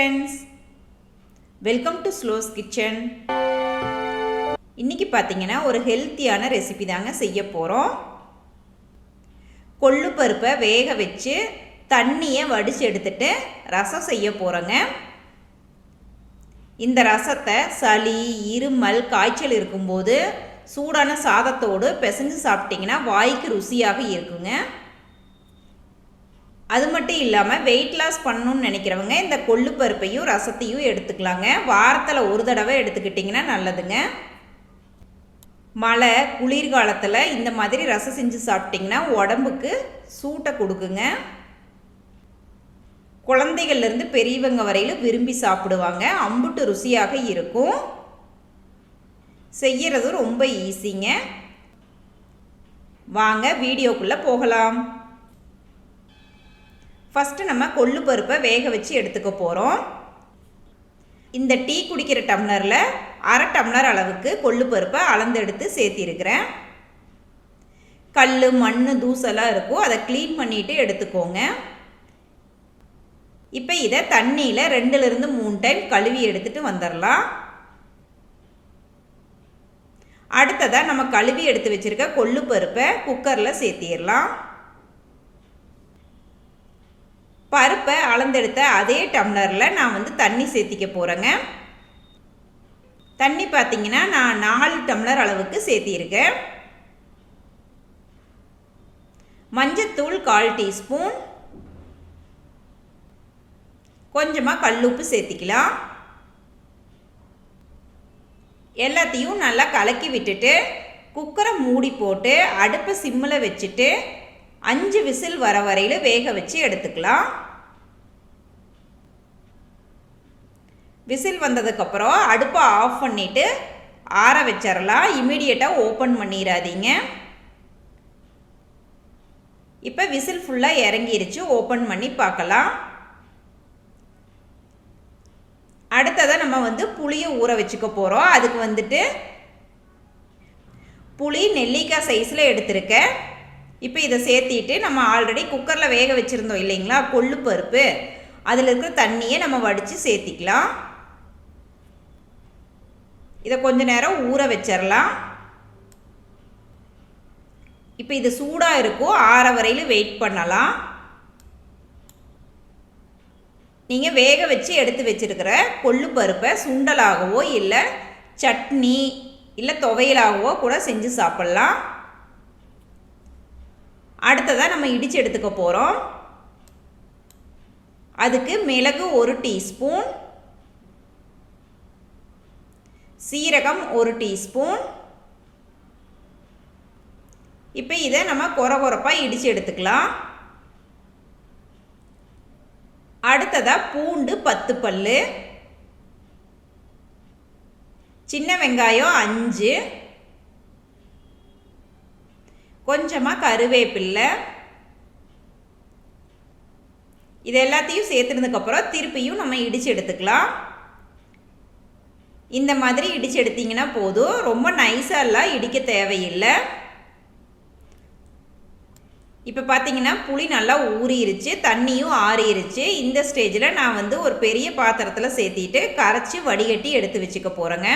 Friends welcome to Sloss kitchen இன்றைக்கி பார்த்தீங்கன்னா ஒரு ஹெல்த்தியான ரெசிபி தாங்க செய்ய போகிறோம் கொள்ளு பருப்பை வேக வச்சு தண்ணியை வடித்து எடுத்துட்டு ரசம் செய்ய போகிறோங்க இந்த ரசத்தை சளி இருமல் காய்ச்சல் இருக்கும்போது சூடான சாதத்தோடு பிசைஞ்சு சாப்பிட்டிங்கன்னா வாய்க்கு ருசியாக இருக்குங்க. அது மட்டும் இல்லாமல் வெயிட் லாஸ் பண்ணணும்னு நினைக்கிறவங்க இந்த கொள்ளு பருப்பையும் ரசத்தையும் எடுத்துக்கலாங்க. வாரத்தில் ஒரு தடவை எடுத்துக்கிட்டிங்கன்னா நல்லதுங்க. மழை குளிர்காலத்தில் இந்த மாதிரி ரசம் செஞ்சு சாப்பிட்டிங்கன்னா உடம்புக்கு சூட்டை கொடுக்குங்க. குழந்தைகள்லேருந்து பெரியவங்க வரையிலும் விரும்பி சாப்பிடுவாங்க. அம்புட்டு ருசியாக இருக்கும். செய்கிறது ரொம்ப ஈஸிங்க வாங்க வீடியோக்குள்ளே போகலாம். ஃபஸ்ட்டு நம்ம கொள்ளு பருப்பை வேக வச்சு எடுத்துக்க போகிறோம் இந்த டீ குடிக்கிற டம்ளரில் அரை டம்ளர் அளவுக்கு கொள்ளு பருப்பை அளந்து எடுத்து சேர்த்திருக்கிறேன். கல் மண் தூசெல்லாம் இருக்கும். அதை க்ளீன் பண்ணிவிட்டு எடுத்துக்கோங்க. இப்போ இதை தண்ணியில் ரெண்டுலேருந்து மூணு டைம் கழுவி எடுத்துகிட்டு வந்துடலாம். அடுத்ததாக நம்ம கழுவி எடுத்து வச்சுருக்க கொள்ளு பருப்பை குக்கரில் சேர்த்திடலாம். பருப்பை அளந்தெடுத்த அதே டம்ளரில் நான் வந்து தண்ணி சேர்த்திக்க போகிறேங்க தண்ணி பார்த்தீங்கன்னா நான் நாலு டம்ளர் அளவுக்கு சேர்த்திருக்கேன். மஞ்சத்தூள் கால் டீஸ்பூன். கொஞ்சமாக கல்லுப்பு சேர்த்திக்கலாம். எல்லாத்தையும் நல்லா கலக்கி விட்டுட்டு குக்கரை மூடி போட்டு அடுப்பை சிம்மில் வச்சுட்டு அஞ்சு விசில் வர வரையில் வேக வச்சு எடுத்துக்கலாம். விசில் வந்ததுக்கப்புறம் அடுப்பை ஆஃப் பண்ணிவிட்டு ஆற வச்சிடலாம் இமீடியட்டாக ஓப்பன் பண்ணிடாதீங்க இப்போ விசில் ஃபுல்லாக இறங்கிருச்சு. ஓப்பன் பண்ணி பார்க்கலாம். அடுத்ததாக நம்ம வந்து புளியை ஊற வச்சுக்க போகிறோம் அதுக்கு வந்துட்டு புளி நெல்லிக்காய் சைஸில் எடுத்திருக்கேன். இப்போ இதை சேர்த்திட்டு நம்ம ஆல்ரெடி குக்கரில் வேக வச்சுருந்தோம் இல்லைங்களா? கொள்ளு பருப்பு. அதில் இருக்கிற தண்ணியை நம்ம வடித்து சேர்த்திக்கலாம். இதை கொஞ்ச நேரம் ஊற வச்சிடலாம் இப்போ இது சூடாக இருக்கும் ஆற வரையில் வெயிட் பண்ணலாம். நீங்கள் வேக வச்சு எடுத்து வச்சுருக்கிற கொள்ளு பருப்பை சுண்டலாகவோ இல்லை சட்னி இல்லை துவையலாகவோ கூட செஞ்சு சாப்பிட்லாம். அடுத்ததாக நம்ம இடித்து எடுத்துக்க போகிறோம் அதுக்கு மிளகு ஒரு டீஸ்பூன். சீரகம் ஒரு டீஸ்பூன். இப்போ இதை நம்ம குறை குறைப்பாக இடித்து எடுத்துக்கலாம். அடுத்ததாக பூண்டு பத்து பல் சின்ன வெங்காயம் அஞ்சு. கொஞ்சமாக கருவேப்பில்லை. இது எல்லாத்தையும் சேர்த்துனதுக்கப்புறம் திருப்பியும் நம்ம இடித்து எடுத்துக்கலாம். இந்த மாதிரி இடித்து எடுத்திங்கன்னா போதும். ரொம்ப நைஸாலாம் இடிக்க தேவையில்லை. இப்போ பார்த்தீங்கன்னா புளி நல்லா ஊறிடுச்சு தண்ணியும் ஆறிடுச்சு இந்த ஸ்டேஜில் நான் வந்து ஒரு பெரிய பாத்திரத்தில் சேர்த்திட்டு கரைச்சி வடிகட்டி எடுத்து வச்சுக்க போகிறேங்க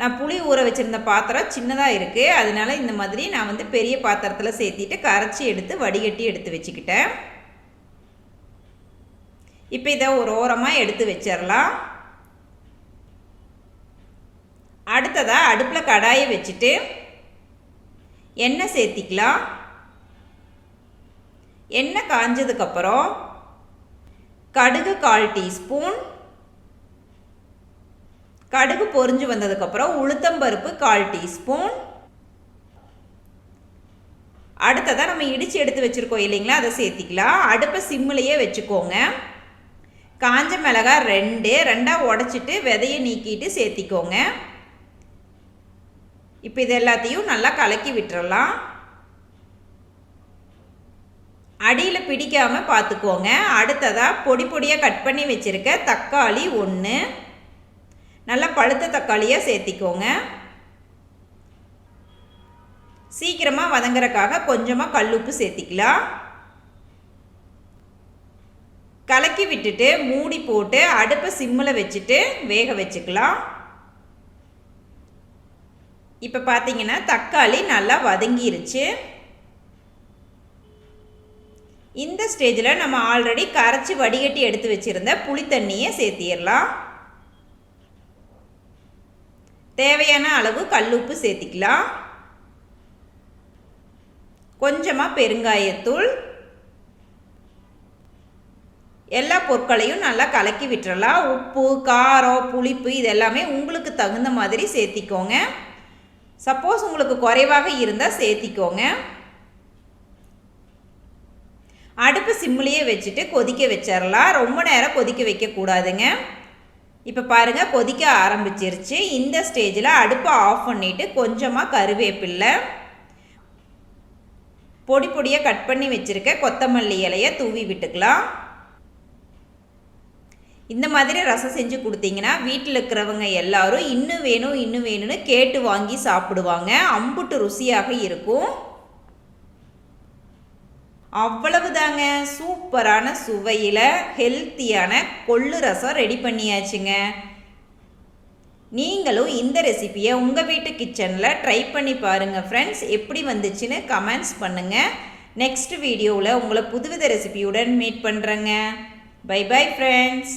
நான் புளி ஊற வச்சுருந்த பாத்திரம் சின்னதாக இருக்குது அதனால இந்த மாதிரி நான் வந்து பெரிய பாத்திரத்தில் சேர்த்திட்டு கரைச்சி எடுத்து வடிகட்டி எடுத்து வச்சுக்கிட்டேன். இப்போ இதை ஒரு ஓரமாக எடுத்து வச்சிடலாம். அடுத்ததாக அடுப்பில் கடாயை வச்சுட்டு எண்ணெய் சேர்த்திக்கலாம். எண்ணெய் காஞ்சதுக்கப்புறம் கடுகு கால் டீஸ்பூன் கடுகு பொறிஞ்சு வந்ததுக்கப்புறம் உளுத்தம்பருப்பு கால் டீஸ்பூன். அடுத்ததாக நம்ம இடித்து எடுத்து வச்சுருக்கோம் இல்லைங்களா அதை சேர்த்திக்கலாம். அடுப்பை சிம்மிலையே வச்சுக்கோங்க. காஞ்ச மிளகாய் ரெண்டு ரெண்டாக உடச்சிட்டு விதையை நீக்கிட்டு சேர்த்திக்கோங்க. இப்போ இது எல்லாத்தையும் நல்லா கலக்கி விட்டுறலாம். அடியில் பிடிக்காமல் பார்த்துக்கோங்க. அடுத்ததாக பொடி பொடியாக கட் பண்ணி வச்சுருக்க தக்காளி ஒன்று நல்லா பழுத்த தக்காளியாக சேர்த்திக்கோங்க. சீக்கிரமாக வதங்குறக்காக கொஞ்சமாக கல்லுப்பு சேர்த்திக்கலாம். கலக்கி விட்டுட்டு மூடி போட்டு அடுப்பை சிம்மில் வச்சுட்டு வேக வச்சுக்கலாம். இப்போ பார்த்தீங்கன்னா தக்காளி நல்லா வதங்கிருச்சு. இந்த ஸ்டேஜில் நம்ம ஆல்ரெடி கரைச்சி வடிகட்டி எடுத்து வச்சுருந்த புளி தண்ணியை சேர்த்திடலாம். தேவையான அளவு கல்லுப்பு சேர்த்திக்கலாம். கொஞ்சமாக பெருங்காயத்தூள். எல்லா பொருட்களையும் நல்லா கலக்கி விட்டுறலாம். உப்பு காரம் புளிப்பு இது எல்லாமே உங்களுக்கு தகுந்த மாதிரி சேர்த்திக்கோங்க. சப்போஸ் உங்களுக்கு குறைவாக இருந்தால் சேர்த்திக்கோங்க. அடுப்பு சிம்மிலேயே வச்சுட்டு கொதிக்க வச்சிடலாம் ரொம்ப நேரம் கொதிக்க வைக்கக்கூடாதுங்க. இப்போ பாருங்கள் கொதிக்க ஆரம்பிச்சிருச்சு. இந்த ஸ்டேஜில் அடுப்பை ஆஃப் பண்ணிவிட்டு கொஞ்சமாக கருவேப்பில்லை பொடி பொடியாக கட் பண்ணி வச்சுருக்க கொத்தமல்லி இலையை தூவி விட்டுக்கலாம். இந்த மாதிரி ரசம் செஞ்சு கொடுத்தீங்கன்னா வீட்டில் இருக்கிறவங்க எல்லாரும் இன்னும் வேணும் இன்னும் வேணும்னு கேட்டு வாங்கி சாப்பிடுவாங்க. அம்புட்டு ருசியாக இருக்கும். அவ்வளவுதாங்க. சூப்பரான சுவையில் ஹெல்த்தியான கொள்ளு ரசம் ரெடி பண்ணியாச்சுங்க. நீங்களும் இந்த ரெசிப்பியை உங்கள் வீட்டு கிச்சனில் ட்ரை பண்ணி பாருங்கள் ஃப்ரெண்ட்ஸ் எப்படி வந்துச்சுன்னு கமெண்ட்ஸ் பண்ணுங்கள் நெக்ஸ்ட் வீடியோவில் உங்களை புதுவித ரெசிபியுடன் மீட் பண்ணுறேங்க பை பை ஃப்ரெண்ட்ஸ்